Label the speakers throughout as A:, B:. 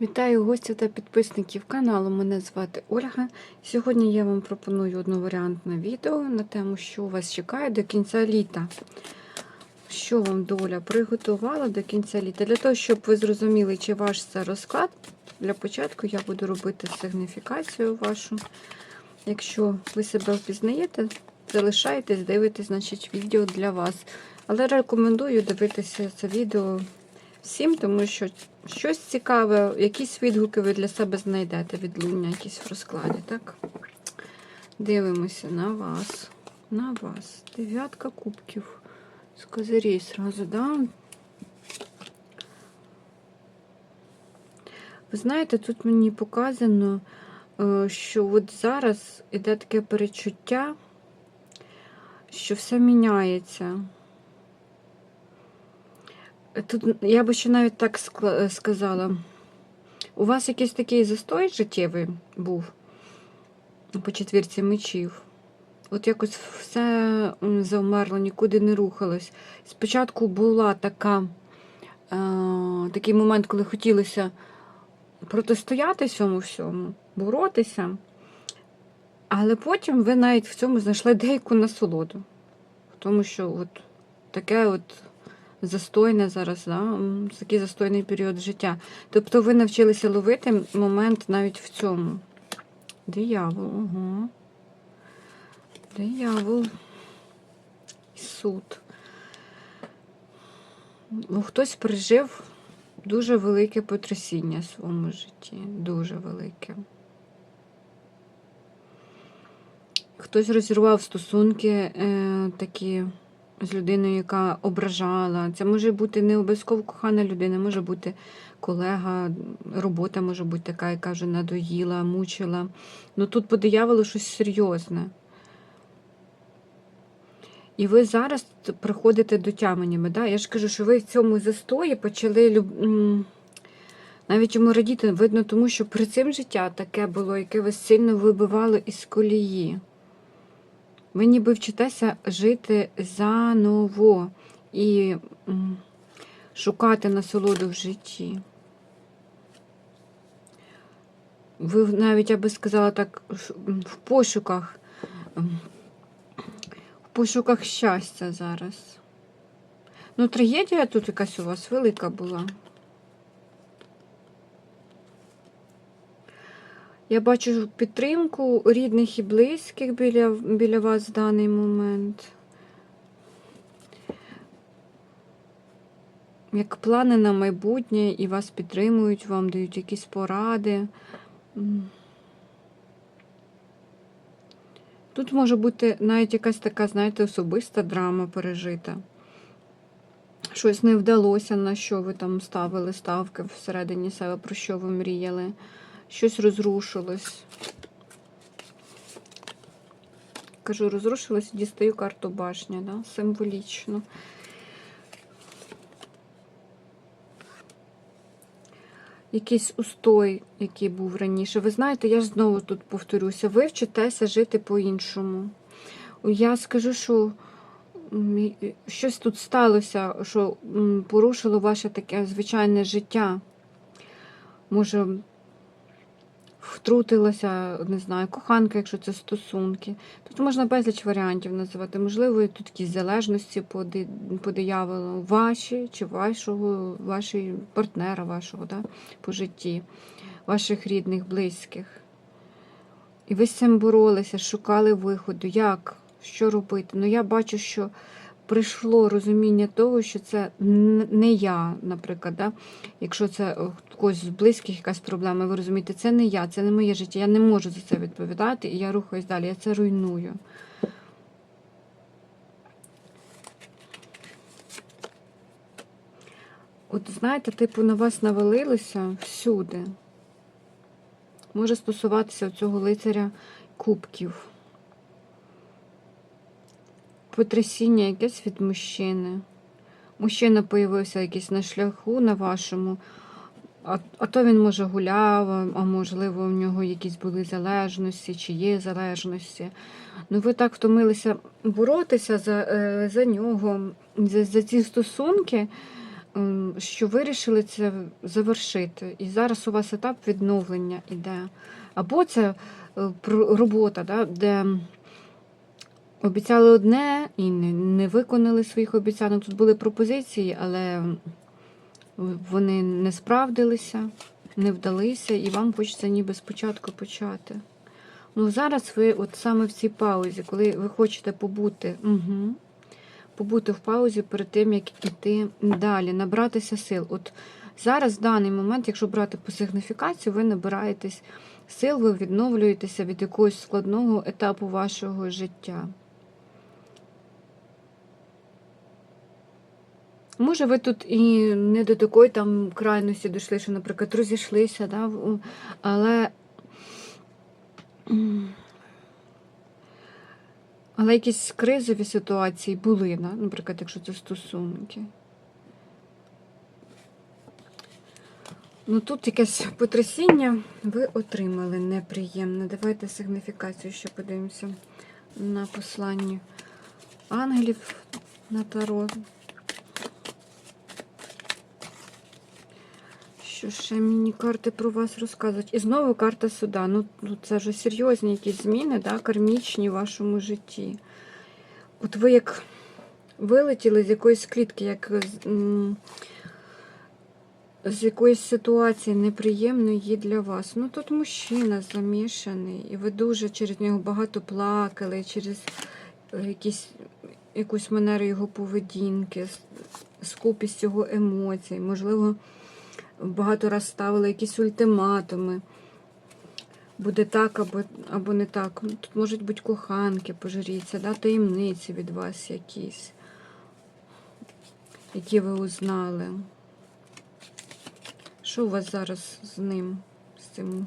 A: Вітаю гостів та підписників каналу. Мене звати Ольга. Сьогодні я вам пропоную одноваріантне відео на тему, що вас чекає до кінця літа. Що вам доля приготувала до кінця літа? Для того, щоб ви зрозуміли, чи ваш це розклад, для початку я буду робити сигніфікацію вашу. Якщо ви себе впізнаєте, залишайтесь, дивитесь, значить, відео для вас. Але рекомендую дивитися це відео всім, тому що щось цікаве, якісь відгуки ви для себе знайдете відлуння, якісь в розкладі, так? Дивимося на вас. На вас. Дев'ятка кубків. З козирей сразу, да? Ви знаєте, тут мені показано, е, що от зараз іде таке перечуття, що все міняється. Тут я би ще навіть так сказала. У вас якийсь такий застой життєвий був по четвірці мечів. От якось все завмерло, нікуди не рухалось. Спочатку була така, е, такий момент, коли хотілося протистояти цьому всьому, боротися, але потім ви навіть в цьому знайшли деяку насолоду. В тому, що от таке от застойне зараз, да? такий застойний період життя. Тобто ви навчилися ловити момент навіть в цьому. Диявол, угу. Диявол. Суд. Ну, хтось пережив дуже велике потрясіння в своєму житті. Дуже велике. Хтось розірвав стосунки е, такі з людиною, яка ображала. Це може бути не обов'язково кохана людина, може бути колега, робота може бути така, яка вже надоїла, мучила. Ну тут по дияволу щось серйозне. І ви зараз приходите до тяменями. Да? Я ж кажу, що ви в цьому застої почали люб... навіть йому радіти, видно, тому що при цим життя таке було, яке вас сильно вибивало із колії. Ви ніби вчитеся жити заново і шукати насолоду в житті. Ви навіть, я би сказала так, в пошуках, в пошуках щастя зараз. Ну, трагедія тут якась у вас велика була. Я бачу підтримку рідних і близьких біля, біля вас в даний момент. Як плани на майбутнє, і вас підтримують, вам дають якісь поради. Тут може бути навіть якась така, знаєте, особиста драма пережита. Щось не вдалося, на що ви там ставили ставки всередині себе, про що ви мріяли щось розрушилось. Кажу, розрушилось, дістаю карту башня, да? символічно. Якийсь устой, який був раніше. Ви знаєте, я ж знову тут повторюся, ви вчитеся жити по-іншому. Я скажу, що щось тут сталося, що порушило ваше таке звичайне життя. Може, втрутилася, не знаю, коханка, якщо це стосунки. Тут можна безліч варіантів називати. Можливо, тут якісь залежності по дияволу, ваші чи вашого, вашої партнера вашого да, по житті, ваших рідних, близьких. І ви з цим боролися, шукали виходу. Як? Що робити? Ну, я бачу, що прийшло розуміння того, що це не я, наприклад. Да? Якщо це е, когось з близьких якась проблема, ви розумієте, це не я, це не моє життя. Я не можу за це відповідати, і я рухаюсь далі, я це руйную. От знаєте, типу, на вас навалилося всюди. Може стосуватися цього лицаря кубків. Потрясіння якесь від мужчини. Мужчина появився якийсь на шляху на вашому, а, а то він може гуляв, а можливо, у нього якісь були залежності, чи є залежності. Ну, ви так втомилися боротися за, е, за нього, за, за ці стосунки. що вирішили це завершити. І зараз у вас етап відновлення іде. Або це е, робота, да, де обіцяли одне і не, виконали своїх обіцянок. Тут були пропозиції, але вони не справдилися, не вдалися, і вам хочеться ніби спочатку почати. Ну, зараз ви от саме в цій паузі, коли ви хочете побути, угу, побути в паузі перед тим, як іти далі, набратися сил. От зараз, в даний момент, якщо брати по сигніфікації, ви набираєтесь сил, ви відновлюєтеся від якогось складного етапу вашого життя. Може, ви тут і не до такої там крайності дійшли, що, наприклад, розійшлися, да? але. Але якісь кризові ситуації були, да? наприклад, якщо це стосунки. Ну тут якесь потрясіння ви отримали неприємне. Давайте сигніфікацію ще подивимося на посланні ангелів на таро. Що ще мені карти про вас розказують? І знову карта суда. Ну, ну це вже серйозні якісь зміни, да, кармічні в вашому житті. От ви як вилетіли з якоїсь клітки, як з якоїсь ситуації неприємної для вас. Ну тут мужчина замішаний, і ви дуже через нього багато плакали, через е, якісь, якусь манеру його поведінки, скупість його емоцій, можливо багато раз ставили якісь ультиматуми. Буде так або, або не так. Тут можуть бути коханки, пожаріться, да? таємниці від вас якісь, які ви узнали. Що у вас зараз з ним, з цим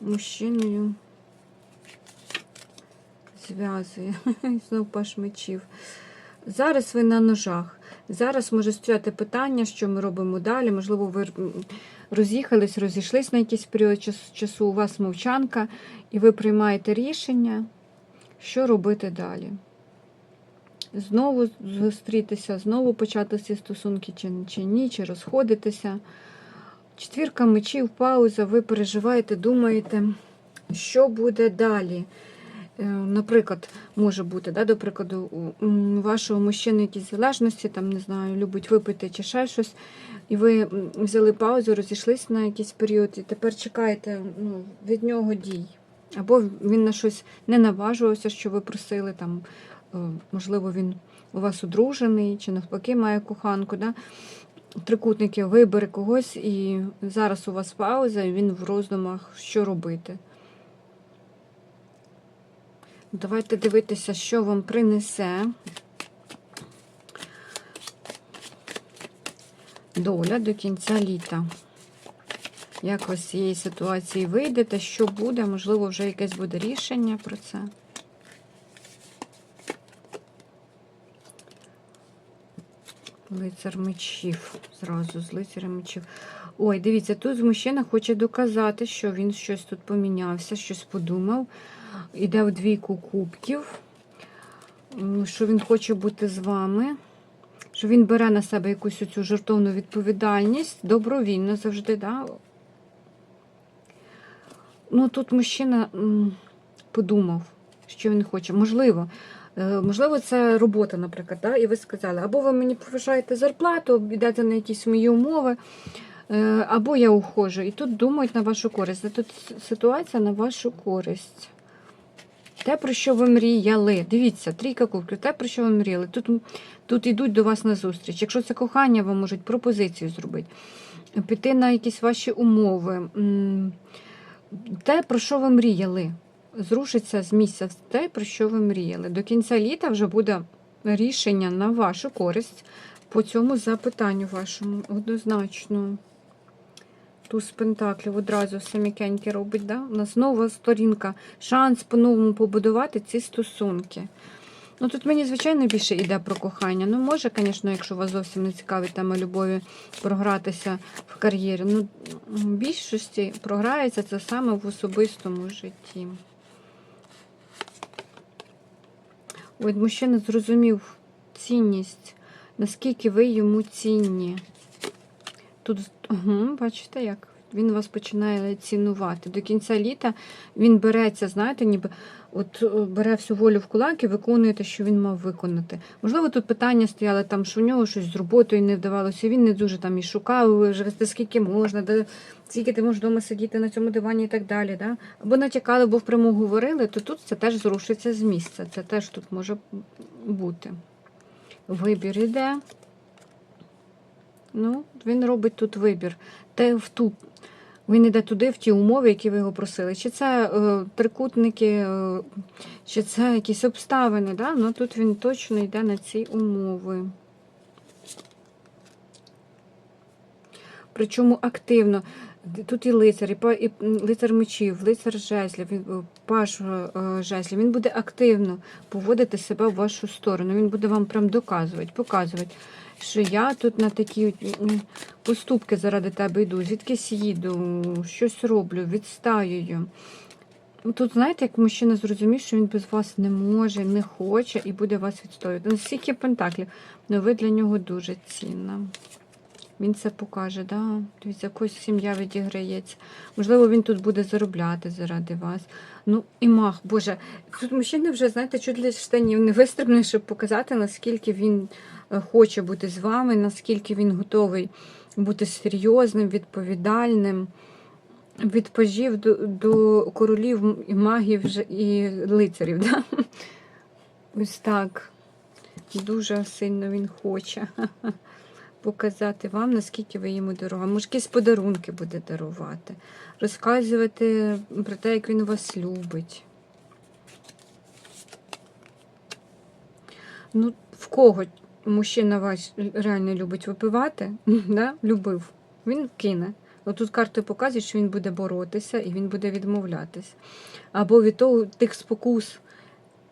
A: мужчиною? Зв'язує. Знов паш мечів. Зараз ви на ножах. Зараз може стояти питання, що ми робимо далі. Можливо, ви роз'їхались, розійшлись на якийсь період часу, у вас мовчанка, і ви приймаєте рішення, що робити далі. Знову зустрітися, знову почати ці стосунки, чи, чи ні, чи розходитися. Четвірка мечів, пауза, ви переживаєте, думаєте, що буде далі. Е, Наприклад, може бути, да, до прикладу, у вашого мужчини якісь залежності, там, не знаю, любить випити чи ще щось, і ви взяли паузу, розійшлись на якийсь період, і тепер чекаєте ну, від нього дій. Або він на щось не наважувався, що ви просили, там, е, можливо, він у вас одружений, чи навпаки має коханку. Да? Трикутники вибере когось, і зараз у вас пауза, і він в роздумах, що робити. Давайте дивитися, що вам принесе доля до кінця літа. Як ви з цієї ситуації вийдете, що буде, можливо, вже якесь буде рішення про це. Лицар мечів. Зразу з лицарем мечів. Ой, дивіться, тут мужчина хоче доказати, що він щось тут помінявся, щось подумав. Іде в двійку кубків, що він хоче бути з вами, що він бере на себе якусь цю жертовну відповідальність, добровільно завжди. Да? Ну, тут мужчина подумав, що він хоче. Можливо, е, можливо, це робота, наприклад, да? і ви сказали, або ви мені повишаєте зарплату, йдете на якісь мої умови, е, або я ухожу. І тут думають на вашу користь. Тут ситуація на вашу користь. Те, про що ви мріяли. Дивіться, трійка кубків, те, про що ви мріяли. Тут, тут йдуть до вас на зустріч. Якщо це кохання, вам можуть пропозицію зробити, піти на якісь ваші умови. Те, про що ви мріяли. Зрушиться з місця те, про що ви мріяли. До кінця літа вже буде рішення на вашу користь по цьому запитанню вашому однозначно. Туз Пентаклів одразу все робить. Да? У нас нова сторінка, шанс по-новому побудувати ці стосунки. Ну тут мені, звичайно, більше йде про кохання. Ну, може, звісно, якщо вас зовсім не цікавить тема любові, програтися в кар'єрі. Ну, в більшості програється це саме в особистому житті. От мужчина зрозумів цінність наскільки ви йому цінні. Тут, угу, бачите, як він вас починає цінувати. До кінця літа він береться, знаєте, ніби от е, бере всю волю в кулак і виконує те, що він мав виконати. Можливо, тут питання стояли там, що у нього щось з роботою не вдавалося. Він не дуже там і шукав, де скільки можна, де скільки ти можеш вдома сидіти на цьому дивані і так далі. Да? Або натякали, або впряму говорили, то тут це теж зрушиться з місця. Це теж тут може бути. Вибір іде. Ну, він робить тут вибір. Те в ту. Він йде туди, в ті умови, які ви його просили. Чи це е, трикутники, е, чи це якісь обставини. Да? Ну, тут він точно йде на ці умови. Причому активно. Тут і лицар, і, лицар мечів, лицар жезлів, він, е, паш е, жезлів. Він буде активно поводити себе в вашу сторону. Він буде вам прям доказувати, показувати, що я тут на такі поступки заради тебе йду, звідкись їду, щось роблю, відстаюю. Тут, знаєте, як мужчина зрозумів, що він без вас не може, не хоче і буде вас відстоювати. Ну, стільки пентаклів, але ви для нього дуже цінна. Він це покаже, да? Дивіться, якось сім'я відіграється. Можливо, він тут буде заробляти заради вас. Ну, і мах, Боже, тут мужчина вже, знаєте, чуть для штанів не вистрибне, щоб показати, наскільки він е, хоче бути з вами, наскільки він готовий бути серйозним, відповідальним. Від пажів до, до королів і магів і лицарів. Да? Ось так. Дуже сильно він хоче показати вам, наскільки ви йому дорога. Може, якісь подарунки буде дарувати, розказувати про те, як він вас любить. Ну, в кого мужчина вас реально любить випивати, да? любив, він кине. Отут карти показують, що він буде боротися і він буде відмовлятись. Або від того тих спокус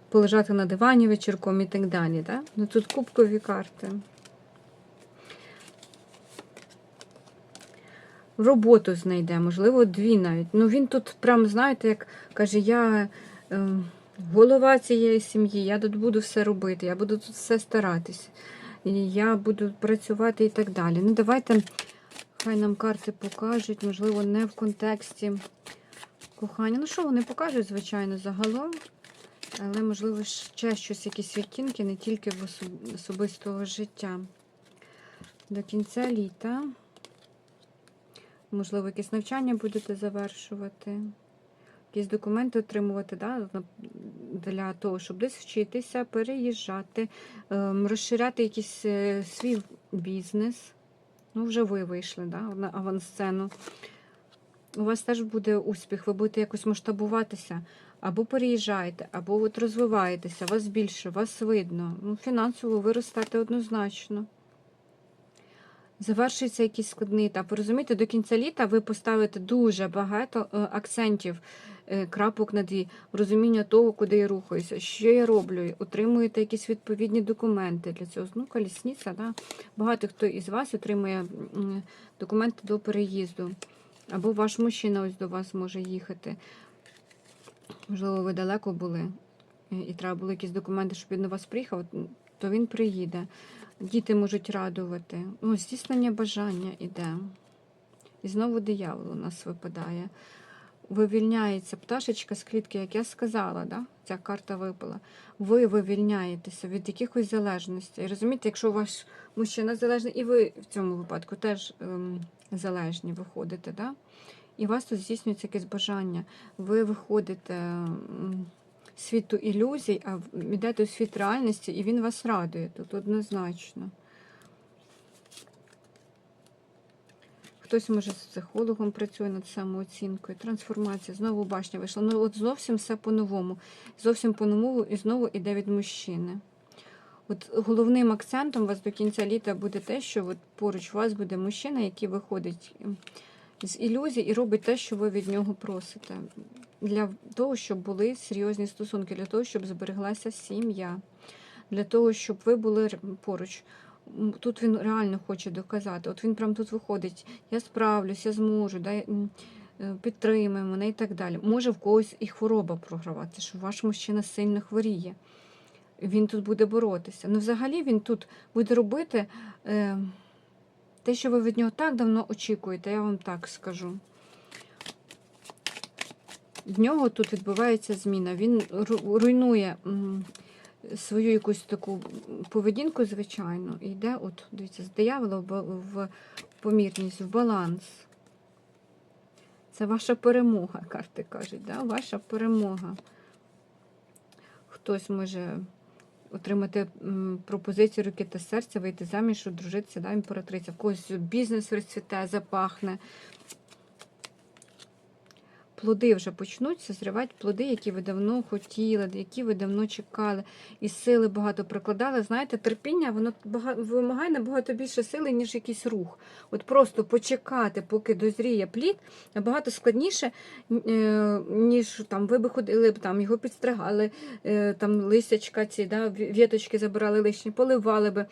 A: полежати на дивані вечірком і так далі. Да? Ну, тут кубкові карти. Роботу знайде, можливо, дві навіть. Ну він тут прям, знаєте, як каже, я е, голова цієї сім'ї, я тут буду все робити, я буду тут все старатись, і я буду працювати і так далі. Ну, давайте, хай нам карти покажуть, можливо, не в контексті кохання. Ну, що вони покажуть, звичайно, загалом. Але, можливо, ще щось, якісь відтінки, не тільки в особистого життя. До кінця літа. Можливо, якесь навчання будете завершувати, якісь документи отримувати да, для того, щоб десь вчитися, переїжджати, ем, розширяти якийсь е, свій бізнес. Ну, вже ви вийшли да, на авансцену. У вас теж буде успіх, ви будете якось масштабуватися. Або переїжджаєте, або от розвиваєтеся, вас більше, вас видно. Ну, фінансово ви однозначно. Завершується якийсь складний етап. Ви розумієте, до кінця літа ви поставите дуже багато е, акцентів, е, крапок над «і», розуміння того, куди я рухаюся, що я роблю, отримуєте якісь відповідні документи для цього. Ну, колісниця, да? багато хто із вас отримує документи до переїзду. Або ваш мужчина ось до вас може їхати. Можливо, ви далеко були, е, і треба було якісь документи, щоб він до вас приїхав, то він приїде. Діти можуть радувати. О, здійснення бажання іде. І знову диявол у нас випадає. Вивільняється пташечка з клітки, як я сказала, да? ця карта випала. Ви вивільняєтеся від якихось залежностей. Розумієте, якщо ваш мужчина залежний, і ви в цьому випадку теж ем, залежні виходите, да? і у вас тут здійснюється якесь бажання. Ви виходите світу ілюзій, а йдете у світ реальності, і він вас радує тут однозначно. Хтось, може, з психологом працює над самооцінкою, трансформація, знову башня вийшла. Ну, от зовсім все по-новому. Зовсім по-новому і знову іде від мужчини. От головним акцентом у вас до кінця літа буде те, що от поруч вас буде мужчина, який виходить з ілюзій і робить те, що ви від нього просите. Для того, щоб були серйозні стосунки, для того, щоб збереглася сім'я, для того, щоб ви були поруч. Тут він реально хоче доказати. От він прям тут виходить: я справлюсь, я зможу, дай, е, підтримай мене і так далі. Може в когось і хвороба програвати, що ваш мужчина сильно хворіє. він тут буде боротися. Ну, взагалі він тут буде робити е, те, що ви від нього так давно очікуєте, я вам так скажу. В нього тут відбувається зміна. Він руйнує свою якусь таку поведінку, звичайно, і йде, от, дивіться, з диявола в, помірність, в баланс. Це ваша перемога, карти кажуть, да? ваша перемога. Хтось може отримати пропозицію руки та серця, вийти заміж, одружитися, да, імператриця. В когось бізнес розцвіте, запахне. Плоди вже почнуть созрівати плоди, які ви давно хотіли, які ви давно чекали, і сили багато прикладали. Знаєте, терпіння воно вимагає набагато більше сили, ніж якийсь рух. От просто почекати, поки дозріє плід, набагато складніше, е, ніж там ви би ходили, там його підстригали, е, там листячка ці, да, віточки забирали лишні, поливали би.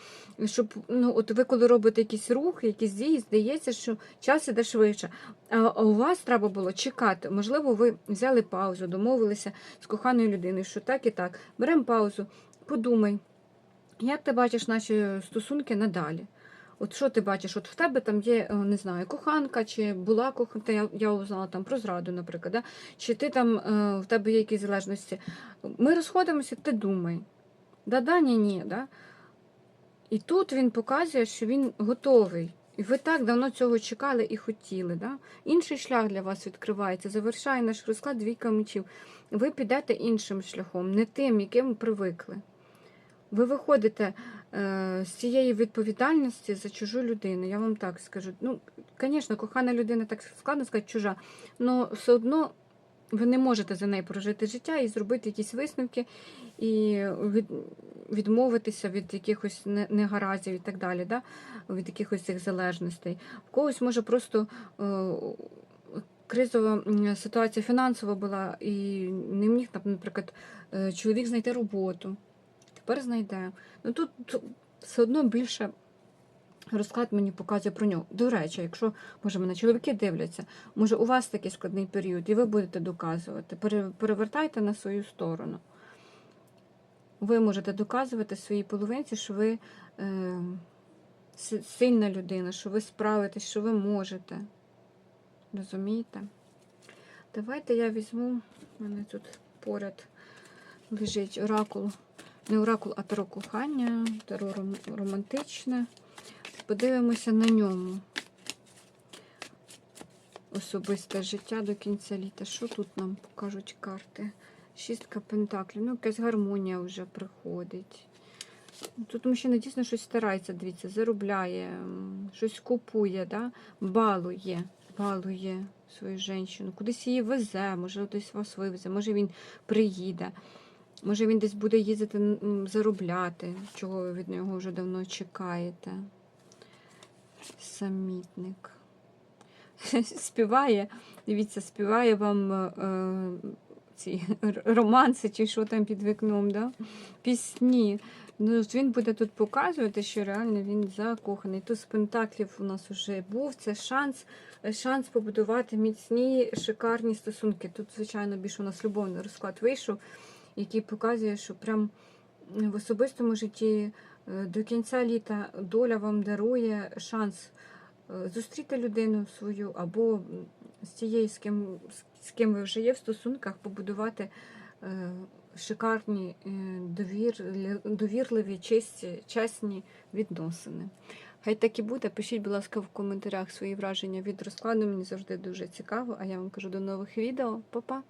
A: Щоб, ну, от ви коли робите якийсь рух, якісь дії, здається, що час іде швидше. А у вас треба було чекати. Можливо, ви взяли паузу, домовилися з коханою людиною, що так і так. Беремо паузу, подумай, як ти бачиш наші стосунки надалі? От що ти бачиш? От в тебе там є, е, не знаю, коханка, чи була коханка, я, я узнала там про зраду, наприклад, да? чи ти там е, в тебе є якісь залежності. Ми розходимося, ти думай. Да-да, ні, ні, да? І тут він показує, що він готовий. І ви так давно цього чекали і хотіли. Да? Інший шлях для вас відкривається. Завершає наш розклад двійка мечів. Ви підете іншим шляхом, не тим, яким привикли. Ви виходите е, з цієї відповідальності за чужу людину. Я вам так скажу. Ну, звісно, кохана людина так складно сказати чужа, але все одно ви не можете за неї прожити життя і зробити якісь висновки і від, відмовитися від якихось не- негараздів і так далі, да? від якихось цих залежностей. В когось може просто е, кризова ситуація фінансова була, і не міг, наприклад, е, чоловік знайти роботу. Тепер знайде. Ну тут все одно більше. Розклад мені показує про нього. До речі, якщо може мене чоловіки дивляться, може у вас такий складний період, і ви будете доказувати. Перевертайте на свою сторону. Ви можете доказувати своїй половинці, що ви е, сильна людина, що ви справитесь, що ви можете. Розумієте? Давайте я візьму, у мене тут поряд лежить оракул. Не оракул, а таро кохання, таро романтичне. Подивимося на ньому. Особисте життя до кінця літа. Що тут нам покажуть карти? Шістка пентаклів. Ну, якась гармонія вже приходить. Тут мужчина дійсно щось старається, дивіться, заробляє, щось купує, да? балує, балує свою жінку, кудись її везе, може десь вас вивезе, може він приїде, може він десь буде їздити заробляти, чого ви від нього вже давно чекаєте. Самітник. Співає, дивіться, співає вам е, ці романси чи що там під вікном, да? пісні. Ну, він буде тут показувати, що реально він закоханий. Тут з пентаклів у нас вже був. Це шанс, шанс побудувати міцні, шикарні стосунки. Тут, звичайно, більше у нас любовний розклад вийшов, який показує, що прям в особистому житті е, до кінця літа доля вам дарує шанс е, зустріти людину свою або з тією, з ким, з ким ви вже є в стосунках, побудувати е, шикарні, е, довір, довірливі, честі, чесні відносини. Хай так і буде. Пишіть, будь ласка, в коментарях свої враження від розкладу. Мені завжди дуже цікаво. А я вам кажу до нових відео. Па-па!